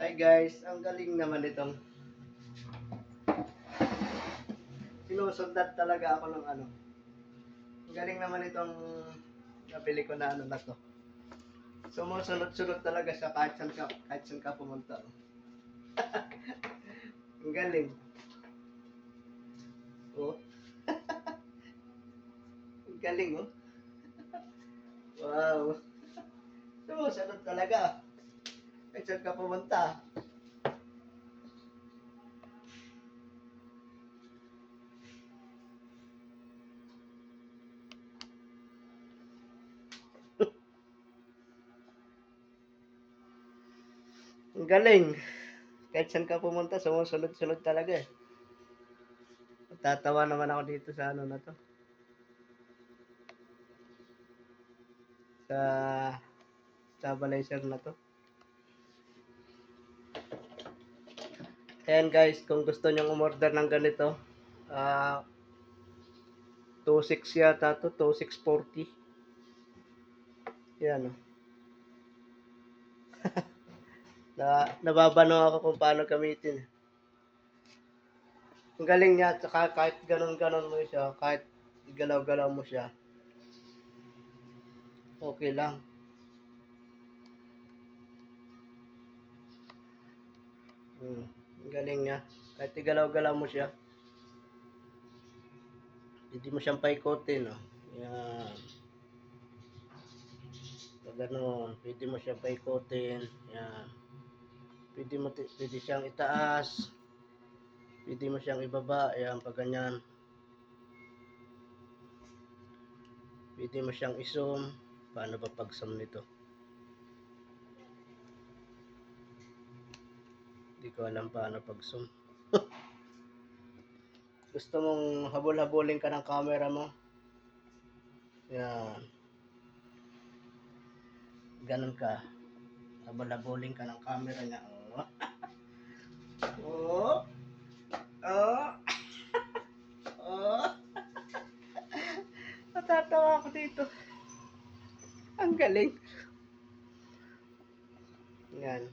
Hi guys, ang galing naman itong sinusundan talaga ako ng ano. Ang galing naman itong napili ko na ano na to. Sumusunod-sunod talaga siya kahit saan ka, kahit saan ka pumunta. ang galing. Oh. ang galing oh. wow. Sumusunod talaga. Kahit saan ka pumunta. Ang galing. Kahit saan ka pumunta, sumusunod-sunod talaga eh. Tatawa naman ako dito sa ano na to. Sa stabilizer na to. Ayan guys, kung gusto nyong umorder ng ganito, ah 2.6 yata to, 2.640. Yan oh. na nababano ako kung paano gamitin. Ang galing niya, tsaka kahit ganon-ganon mo siya, kahit igalaw-galaw mo siya, okay lang. Hmm, galing niya. Kahit igalaw-galaw mo siya, hindi mo siyang paikotin, no? Yan. Pag ganon, pwede mo siyang paikotin. Yan. Pwede mo pwede siyang itaas. Pwede mo siyang ibaba. Yan, pag ganyan. Pwede mo siyang isum. Paano ba pag-sum nito? Hindi ko alam paano pag-zoom. Gusto mong habol-habulin ka ng camera mo? Yan. Ganun ka. Habol-habulin ka ng camera niya. Oh. oh. Oh. oh. Natatawa ako dito. Ang galing. Yan.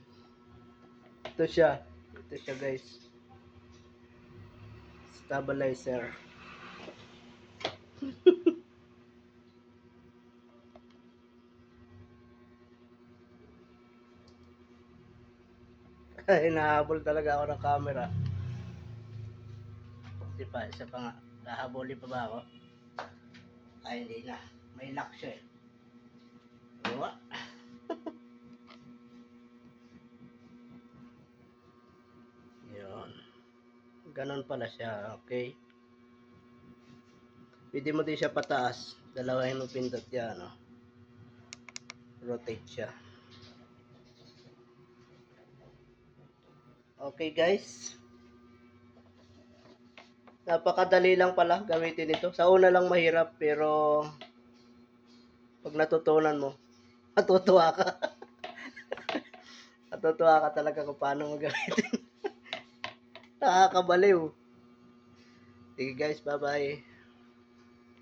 Ito siya. Ito siya guys. Stabilizer. Hinahabol talaga ako ng camera. Di pa, isa pa nga. Nahabulin pa ba ako? Ay, hindi na. May lock siya eh. Diba? Ganon pala siya, okay? Pwede mo din siya pataas. Dalawahin mo pindot yan, no? Rotate siya. Okay, guys. Napakadali lang pala gamitin ito. Sa una lang mahirap, pero pag natutunan mo, matutuwa ka. matutuwa ka talaga kung paano mo gamitin. Nakakabaliw. Sige guys, bye-bye.